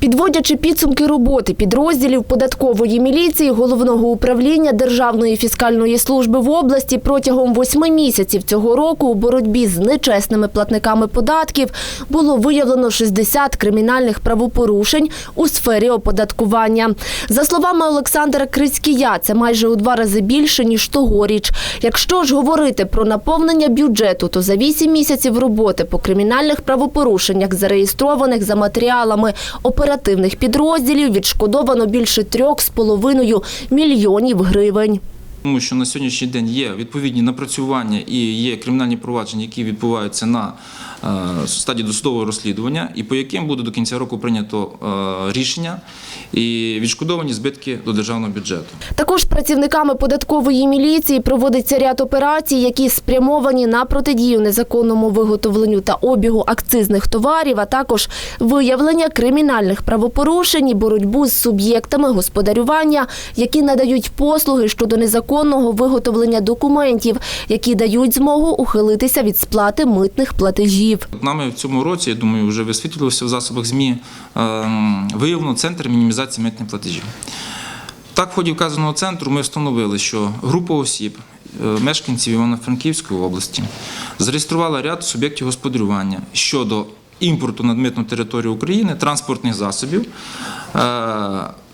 Підводячи підсумки роботи підрозділів податкової міліції головного управління Державної фіскальної служби в області протягом восьми місяців цього року у боротьбі з нечесними платниками податків було виявлено 60 кримінальних правопорушень у сфері оподаткування. За словами Олександра Крицькія, це майже у два рази більше ніж тогоріч. Якщо ж говорити про наповнення бюджету, то за вісім місяців роботи по кримінальних правопорушеннях, зареєстрованих за матеріалами оперативних підрозділів, відшкодовано більше трьох з половиною мільйонів гривень. Тому що на сьогоднішній день є відповідні напрацювання і є кримінальні провадження, які відбуваються на е, стадії досудового розслідування, і по яким буде до кінця року прийнято е, рішення і відшкодовані збитки до державного бюджету. Також працівниками податкової міліції проводиться ряд операцій, які спрямовані на протидію незаконному виготовленню та обігу акцизних товарів, а також виявлення кримінальних правопорушень і боротьбу з суб'єктами господарювання, які надають послуги щодо незаконного виготовлення документів, які дають змогу ухилитися від сплати митних платежів. Нами в цьому році, я думаю, вже висвітлювався в засобах ЗМІ, е, виявлено центр мінімізації митних платежів. Так, в ході вказаного центру ми встановили, що група осіб, е, мешканців Івано-Франківської області, зареєструвала ряд суб'єктів господарювання щодо імпорту на митну територію України транспортних засобів.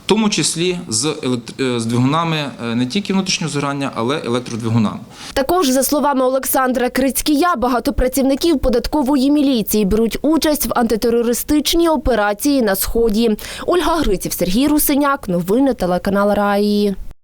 Тому числі з, електр- е, з двигунами е, не тільки внутрішнього згорання, але електродвигунами. Також, за словами Олександра Крицькія, багато працівників податкової міліції беруть участь в антитерористичній операції на сході. Ольга Гриців, Сергій Русиняк. Новини телеканал Раї.